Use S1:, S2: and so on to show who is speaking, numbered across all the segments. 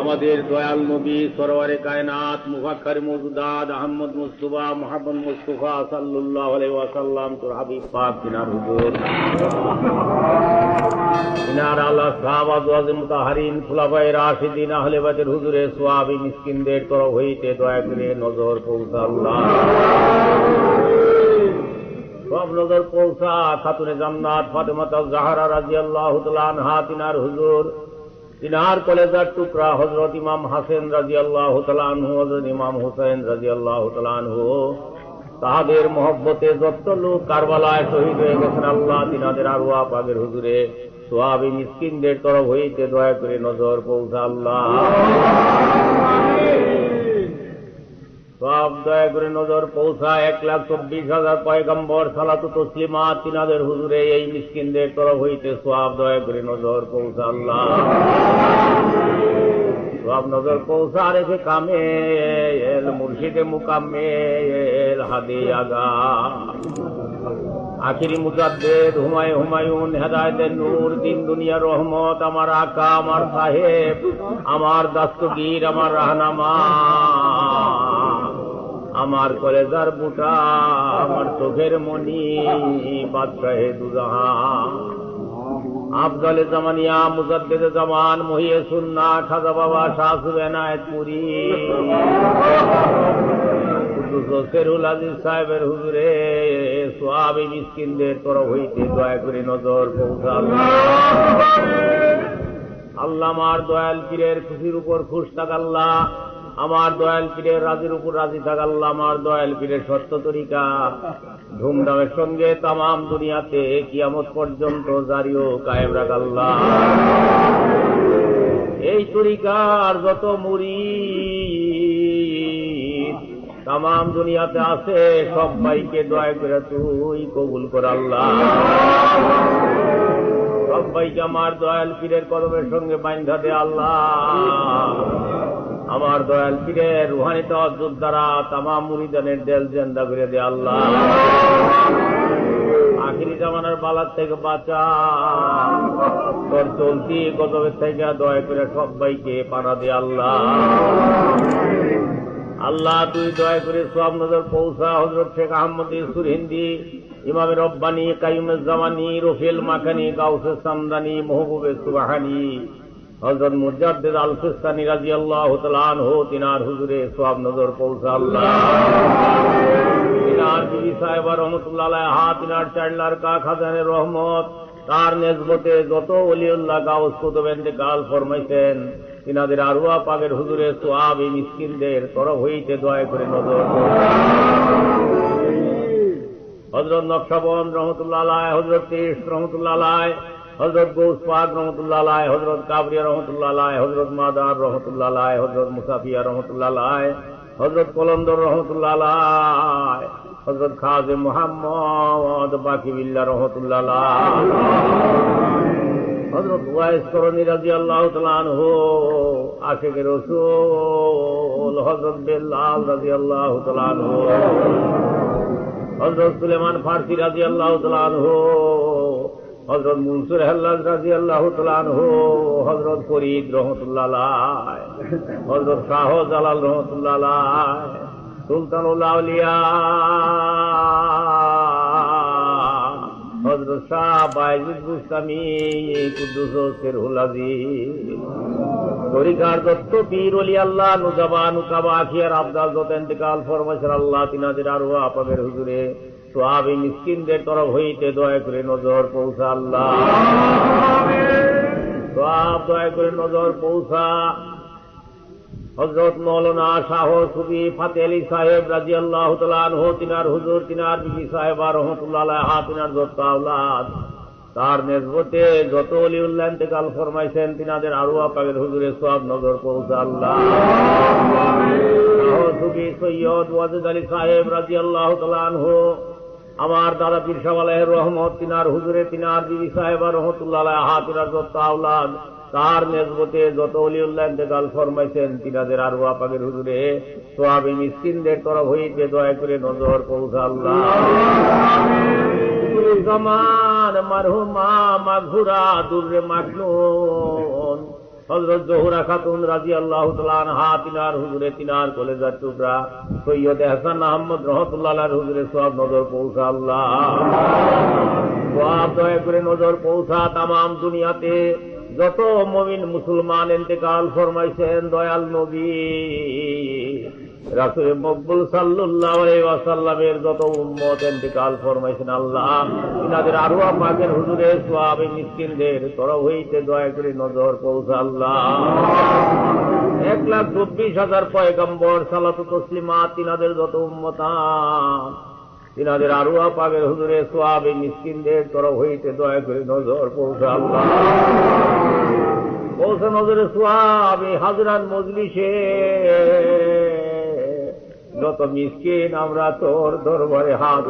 S1: আমাদের দয়াল নবী সরোয়ারে কায়নাত মুফাক্কার মজুদাদ আহমদ মুস্তফা মোহাম্মদ মুস্তফা সাল্লাল্লাহু ওয়াসাল্লাম, তোর হাবিব পাক কিনার হুজুর। কিনার আল্লাহ সাহাবাদ ওয়াজ মুতাহারিন, খুলাফায়ে রাশিদিন, আহলে বাইতের হুজুরে, সোয়াবি মিসকিনদের তরফ হইতে দয়া করে নজর পৌঁছা আল্লাহ সব নজর পৌঁছা, খাতুনে জান্নাত, ফাতেমাতা জাহারা রাজিয়াল্লাহু তাআলা আনহা, তিনার হুজুর। তিনার কলেজার টুকরা হজরত ইমাম হাসেন রাজি আল্লাহ তালানহু হজরত ইমাম হুসেন রাজি আল্লাহ তালানহু তাহাদের মহব্বতে যত লোক কারবালায় শহীদ হয়ে গেছেন, আল্লাহ তিনাদের আরোয়া পাগের হুজুরে সোয়াবি মিসকিনদের তরফ হইতে দয়া করে নজর পৌঁছা আল্লাহ। সব দয়া করে নজর পৌঁছা এক লাখ চব্বিশ হাজার পয়গম্বর সালাতু তসলিমা তিনাদের হুজুরে, এই মিসকিনদের তরফ হইতে সব দয়া করে নজর পৌঁছা আল্লাহ। সব নজর পৌঁছা রেখে কামে এল মুর্শিদে মুকামে এল হাদি আগা আখিরি মুজাদ্দেদ হুমায় হুমায়ুন হেদায়তের নূর দিন দুনিয়া রহমত, আমার আকা, আমার সাহেব, আমার দাস্তগীর, আমার রাহনামা। আমার কলেজার বুটা, আমার চোখের মনি, বাদশাহে দুজাহা। আফজলে জামানিয়া, মুজাদ্দেদ জামান, মহিয়ে সুন্না, খাজা বাবা, শাহ সুবেনায়ত পুরী আজিজ সাহেবের হুজুরে, সোয়াবি মিসকিনদের তরফ হইতে দয়া করে নজর পৌঁছাল আল্লাহ আমার দয়াল পীরের খুশির উপর খুশ থাক আল্লাহ। আমার দয়াল পীরের রাজির উপর রাজি থাক আল্লাহ, আমার দয়াল পীরের সত্য তরিকা। ধুমধামের সঙ্গে তামাম দুনিয়াতে কিয়ামত পর্যন্ত জারিও কায়েম রাখ আল্লাহ। এই তরিকার যত মুড়ি তামাম দুনিয়াতে আছে সবাইকে দয়া করে তুই কবুল কর আল্লাহ। সবাইকে আমার দয়াল পীরের কদমের সঙ্গে বান্ধা দে আল্লাহ। আমার দয়াল পীরের রুহানি তহজুদ দ্বারা তামাম মুরিদানের দেল জেন্দা করে দে আল্লাহ। আখিরি জামানার বালার থেকে বাঁচা। তোর চলতি গজবের থেকে দয়া করে সবাইকে পানা দে আল্লাহ। আল্লাহ, তুই দয়া করে সব নজর পৌঁছা। হজরত শেখ আহমদ ইসুর হিন্দি ইমাম রব্বানি কাইমের জামানি, রফিল মাখানি গাউসে সামদানি, মহবুবে সুবাহানি। হজরত মুজাদ্দেদ আল সিস্তানি রাজি আল্লাহ তালান হো তিনার হুজুরে সব নজর পৌঁছা আল্লাহ। তিনার বিবি সাহেবা রহমতুল্লাহ হা, তিনার চাইল্লার কা খাজানের রহমত। তার নেজবতে যত অলিউল্লাহ গাউস কুতুবেন্তে কাল ফরমাইছেন, তিনাদের আরুয়া পাগের হুজুরে সোয়াব এই মিসকিনদের তরফ হইতে দয়া করে নজর হজরত নকশাবন রহমতুল্লাহ হজরত তেইশ রহমতুল্লাহ হজরত গৌস পাক রহমতুল্লাহ আলায় হজরত কাবরিয়া রহমতুল্লাহ আলায় হজরত মাদার রহমতুল্লাহ আলায় হজরত মুসাফিয়া রহমতুল্লাহ আলায় হজরত কলন্দর রহমতুল্লাহ আলায় হজরত খাজে মোহাম্মদ বাকিবিল্লা রহমতুল্লাহ আলায় হজরত ওয়াইস করণী রাজি আল্লাহ তালানহ আশেকের রসুল হজরত বেল্লাল রাজি আল্লাহ তালানহ হজরত সুলেমান ফার্সি রাজি আল্লাহ তালানহ হজরত মুনসুর হেল্লাজ রাজি আল্লাহ তালানহ হজরত ফরিদ রহমতুল্লাহ হজরত শাহ জালাল রহমতুল্লাহ সুলতানুল্লাহ হজরত শাহ বাইজুদ বুস্তামি, কুদ্দুস সেরহুল আজিজ, তরিকার দত্ত পীর অলি আল্লাহ নুজাবা নুকাবা আখিয়ার আবদাল যত এন্তেকাল ফরমাইশের আল্লাহ তিনাদের আরও আপাদের হুজুরে সোয়াবি মিসকিনদের তরফ হইতে দয়া করে নজর পৌঁছা আল্লাহ। সব দয়া করে নজর পৌঁছা। হজরত মৌলানা শাহ সুবি ফাতে আলী সাহেব রাজি আল্লাহ তালহ তিনার হুজুর, তিনার বিবি সাহেবা রহমতুল্লাহ হা তিনার যত আওলাদ। তার নেজবতে যত অলি উল্লাহ ইন্তেকাল ফরমাইছেন, তিনাদের আরও আপাগের হুজুরে সব নজর পৌঁছা আল্লাহ। সুবি সৈয়দ ওয়াজেদ আলী সাহেব রাজি আল্লাহ তালহ আমার দাদা পীর রহমত তিনার হুজুরে তিনার বিবি সাহেবা রহমতুল্লাহ হা তিনার যত আওলাদ তার নেজবতে যত অলিউল্লাহ ইন্তেকাল ফরমাইছেন তিনাদের আরও আপাগের হুজুরে সোয়াবি মিসকিনদের তরফ হইতে দয়া করে নজর পৌঁছা আল্লাহ। জামান মারহুমা মাঘুরা দুর্রে মাখলুন হজরত জহুরা খাতুন রাজি আল্লাহ হা তিনার হুজুরে, তিনার কলেজার টুকরা। সৈয়দ হাসান আহমদ রহমতুল্লাহ হুজুরে সব নজর পৌঁছা আল্লাহ। সব দয়া করে নজর পৌঁছা তাম দুনিয়াতে। যত মমিন মুসলমান এতেকাল ফরমাইছেন দয়াল নবী। রাসুল মকবুল ওয়াসাল্লামের যত উম্মত এতেকাল ফরমাইছেন, আল্লাহ ইনাদের আরও পাকের হুজুরে সোয়াবে মিসকিনদের তরফ হইতে দয়া করে নজর পৌঁছা, আল্লাহ। এক লাখ চব্বিশ হাজার পয়গম্বর সালাতু তসলিমা তিনাদের যত উম্মতান তিনাদের আরুয়া পাগের হুজুরে সোয়াবে মিসকিনদের তরফ হইতে দয়া করে নজর পৌঁছা, আল্লাহ। পৌঁছে নজরে সোয়াবে হাজরান মজলিসে। যত মিসকিন, আমরা তোর দরবারে হাত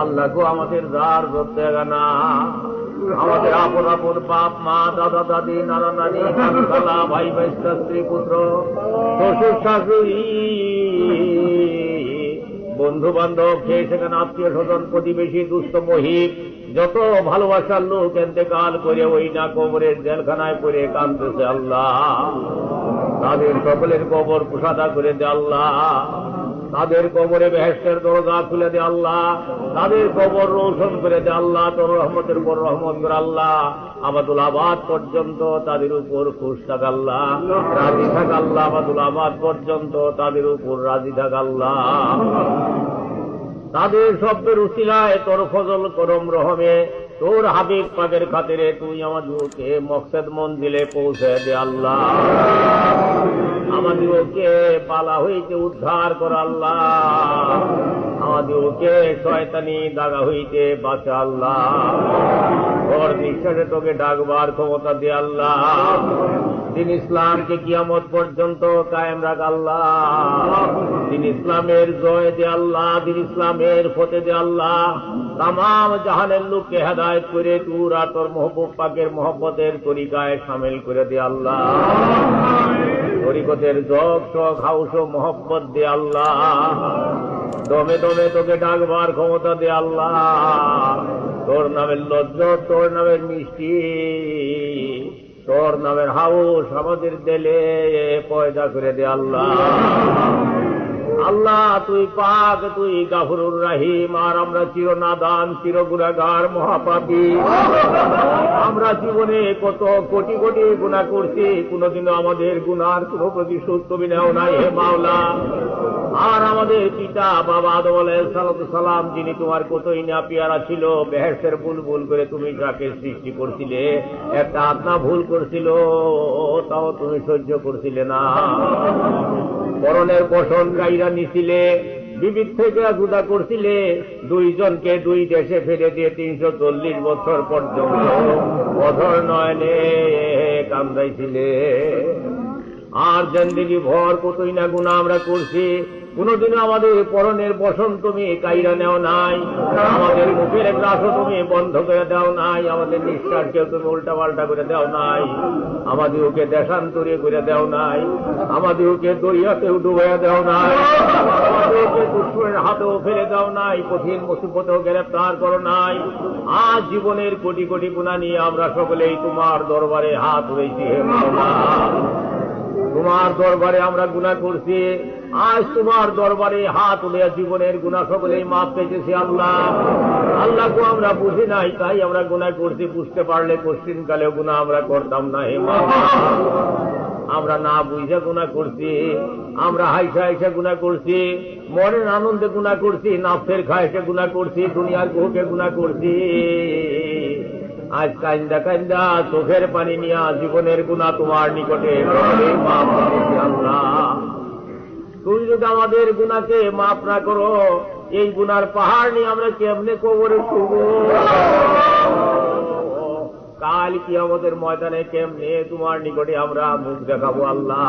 S1: আল্লাহ গো, আমাদের দ্বার ধরতে না, আমাদের আপন আপন বাপ, মা, দাদা, দাদি, নানা, নানি খালা ভাই ভাই, স্ত্রী, পুত্র, শ্বশুর, শাশুড়ি বন্ধু বান্ধব সেই সেখানে আত্মীয় স্বজন, প্রতিবেশী, দুস্থ মহিম যত ভালোবাসার লোক এতে কাল করে ওই না কবরের জেলখানায় পড়ে কাঁদতেছে আল্লাহ। তাদের সকলের কবর কুসাদা করে দে আল্লাহ। তাদের কবরে বেহেস্টের দরজা খুলে দে আল্লাহ। তাদের কবর রোশন করে দে আল্লাহ, তোর রহমতের উপর রহমত করে আল্লাহ। আবাদুল আবাদ পর্যন্ত তাদের উপর খুশ থাক আল্লাহ। রাজি থাক আল্লাহ, আবাদুল আবাদ পর্যন্ত তাদের উপর রাজি থাক আল্লাহ। তাদের শব্দের উচিলায় তোর ফজল করম রহমে। তোর হাবিব পাকের খাতিরে তুই আমাদেরকে মকসদ মন্দিরে পৌঁছে দে আল্লাহ। আমাদেরকে পালা হইতে উদ্ধার কর আল্লাহ। আমাদের ওকে শয়তানি দাগা হইতে বাঁচা আল্লাহ। ঘর নিঃশ্বাসে তোকে ডাকবার ক্ষমতা দে আল্লাহ। দিন ইসলামকে কিয়ামত পর্যন্ত কায়েম রাখ আল্লাহ। দিন ইসলামের জয় দে আল্লাহ, দিন ইসলামের ফতে দে আল্লাহ। তাম জাহানের লোককে হেদায়ত করে তুর আর তোর মহবুব, পাকের মহব্বতের তরিকায় সামিল করে দে আল্লাহ। তরিকতের জগ টক হাউস ও মহব্বত দে আল্লাহ। দমে দমে তোকে ডাকবার ক্ষমতা দে আল্লাহ। তোর নামের লজ্জ, তোর নামের মিষ্টি। তোর নামের হাউস আমাদের দেলে পয়দা করে দে আল্লাহ। আল্লাহ, তুই পাক, তুই গাফরুর রাহিম, আর আমরা চির নাদান চির গুণাগার মহাপাপী। আমরা জীবনে কত কোটি কোটি গুণা করছি, কোনোদিনও আমাদের গুনার কোন প্রতিশোধ তুমি নেও নাই হে মাওলা। আর আমাদের পিতা বাবা আদম সালাম, যিনি তোমার কতই না পেয়ারা ছিল বেহেসের ভুল ভুল করে তুমি যাকে সৃষ্টি করছিলে, একটা আত্মা ভুল করছিল, তাও তুমি সহ্য করছিলে না। করণের বসন গাইরা নিছিলে, বিবিধ থেকে জুদা করছিলে, দুইজনকে দুই দেশে ফেলে দিয়ে তিনশো চল্লিশ বছর পর্যন্ত অধর নয়নে কান্দাইছিলে। আর জন্দিগি ভর কতই না গুণা আমরা করছি। কোনদিনও আমাদের পরনের বসন তুমি কাইরা নেও নাই। আমাদের মুখের গ্রাসও তুমি বন্ধ করে দাও নাই। আমাদের নিঃশ্বাসকে তুমি উল্টা পাল্টা করে দাও নাই। আমাদের ওকে দেশান্তরে করে দাও নাই। আমাদের ওকে দরিয়াতেও ডুবাইয়া দাও নাই। আমাদের ওকে দুশ্মনের হাতেও ফেলে দাও নাই। কঠিন মুসিবতেও গ্রেপ্তার করো নাই। আজ জীবনের কোটি কোটি গুণা নিয়ে আমরা সকলেই তোমার দরবারে হাত রয়েছি হে তোমার দরবারে আমরা গুণা করছি। আজ তোমার দরবারে হাত উঠে জীবনের গুণা সকলেই মাপ পেয়েছি আল্লাহ। আল্লাহ গো আমরা বুঝি নাই, তাই আমরা গুণা করছি। বুঝতে পারলে কোশ্চিন কালেও গুণা আমরা করতাম না হে আমরা না বুঝে গুণা করছি, আমরা হাইসা হাইসা গুণা করছি, মনের আনন্দে গুণা করছি নাফের খাইসে গুণা করছি, দুনিয়ার গুহকে গুণা করছি। আজ কান্দা কান্দা চোখের পানি নিয়া জীবনের গুণা তোমার নিকটে আল্লাহ। তুমি যদি আমাদের গুণাকে মাপ না করো, এই গুনার পাহাড় নিয়ে আমরা কেমনে কবরে শুভ কাল কি আমাদের ময়দানে কেমনে তোমার নিকটে আমরা মুখ দেখাবো আল্লাহ।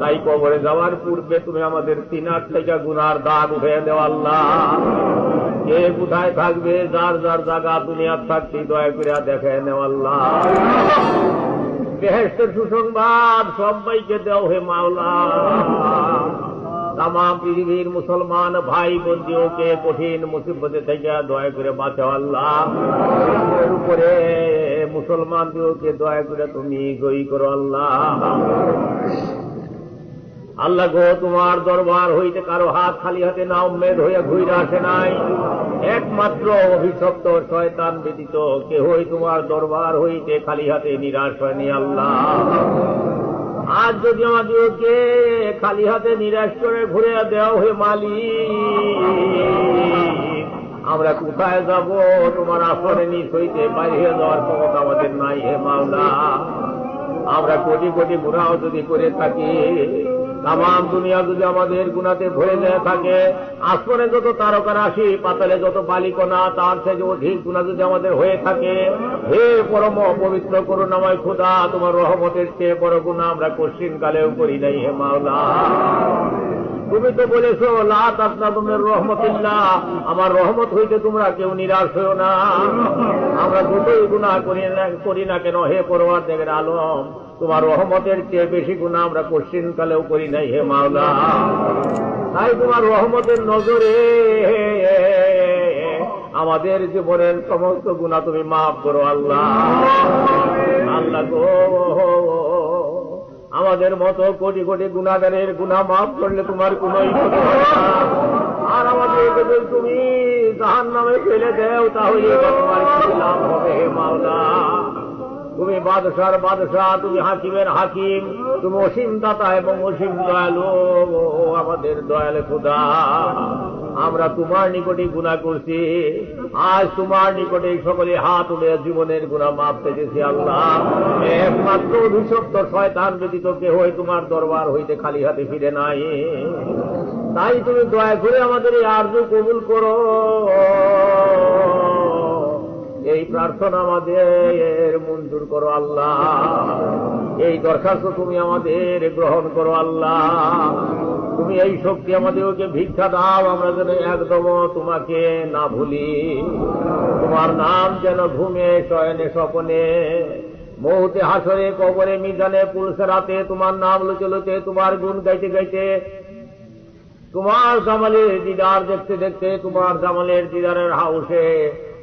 S1: তাই কবরে যাওয়ার পূর্বে তুমি আমাদের তিনার থেকে গুনার দাগ উঠে দেও আল্লাহ। কে কোথায় থাকবে? যার যার জায়গা দুনিয়ার থাকতে দয়া করে দেখে নেও আল্লাহ। বেহেস্টের সুসংবাদ সবাইকে দেও হে মাওলা। তাম পৃথিবীর মুসলমান ভাই বন্ধুকে কঠিন মুসিবতে থেকে দয়া করে বাঁচাও আল্লাহ। উপরে মুসলমান দিওকে দয়া করে তুমি জয়ী করো আল্লাহ। আল্লাহ গো, তোমার দরবার হইতে কারও হাত খালি হাতে না উম্মেদ হইয়া ঘুরে আসে নাই। একমাত্র অভিশপ্ত শয়তান ব্যতীত কেহই তোমার দরবার হইতে খালি হাতে নিরাশ হয়নি আল্লাহ। আজ যদি আমাদেরকে খালি হাতে নিরাশ করে ঘুরে দেওয়া হয়ে মালি আমরা কোথায় যাব? তোমার আসরে নিচ হইতে বাইরে যাওয়ার ক্ষমতা আমাদের নাই হে মাওলা। আমরা কোটি কোটি গুণাও যদি করে থাকি তাম দুনিয়া যদি আমাদের গুণাতে ভরে দেয়া থাকে, আসমানে যত তারকা রাশি পাতালে যত বালিকণা, তার থেকে অধিক গুণা যদি আমাদের হয়ে থাকে, হে পরম পবিত্র করুণাময় খোদা, তোমার রহমতের চেয়ে বড় গুণা আমরা কশ্চিন কালেও করি নাই হে মাওলা। তুমি তো বলেছ লাত আপনার তোমার রহমতুল্লাহ, আমার রহমত হইতে তোমরা কেউ নিরাশ হও না। আমরা যতই গুণা করি না করি না কেন, হে পরবার দেখের আলম তোমার রহমতের চেয়ে বেশি গুণা আমরা কশ্চিন কালেও করি নাই হে মাওলা। তাই তোমার রহমতের নজরে আমাদের জীবনের সমস্ত গুণা তুমি মাফ করো আল্লাহ। আল্লাহ গো। আমাদের মতো কোটি কোটি গুণাগারের গুণা মাফ করলে তোমার কোন আর আমাদের যদি তুমি জাহান নামে ফেলে দেও, তাহলে তোমার কি লাভ হবে মাওলা? তুমি বাদশার বাদশাহ, তুমি হাকিমের হাকিম, তুমি অসীম দাতা এবং অসীম দয়ালু আমাদের দয়ালে খুদা, আমরা তোমার নিকটে গুণা করছি। আজ তোমার নিকটে সকলে হাত উঠে জীবনের গুণা মাপ পেতেছি আল্লাহ। একমাত্র অভিশপ্ত শয়তান ব্যতীত কেহ তোমার দরবার হইতে খালি হাতে ফিরে নাই। তাই তুমি দয়া করে আমাদের এই আর্য কবুল করো। এই প্রার্থনা আমাদের মঞ্জুর করো আল্লাহ। এই দরখাস্ত তুমি আমাদের গ্রহণ করো আল্লাহ। তুমি এই শক্তি আমাদেরকে ভিক্ষা দাও, আমরা যেন একদম তোমাকে না ভুলি। তোমার নাম যেন ঘুমে, শয়নে, স্বপনে। মৌতে, হাসরে, কবরে, মিজানে পুলসে রাতে তোমার নাম লুচে লুচে, তোমার গুণ গাইতে গাইতে, তোমার জামালের দিদার দেখতে দেখতে, তোমার জামালের দিদারের হাউসে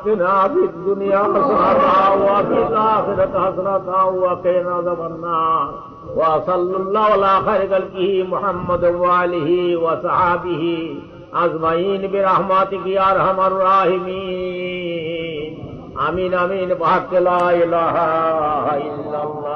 S1: آتنا في الدنيا حسنة وفي الآخرة حسنة وقنا عذاب النار وصلى الله على خير خلقه محمد وآله وصحابه أجمعين برحمتك يا أرحم الراحمين آمين آمين بحق لا إله إلا الله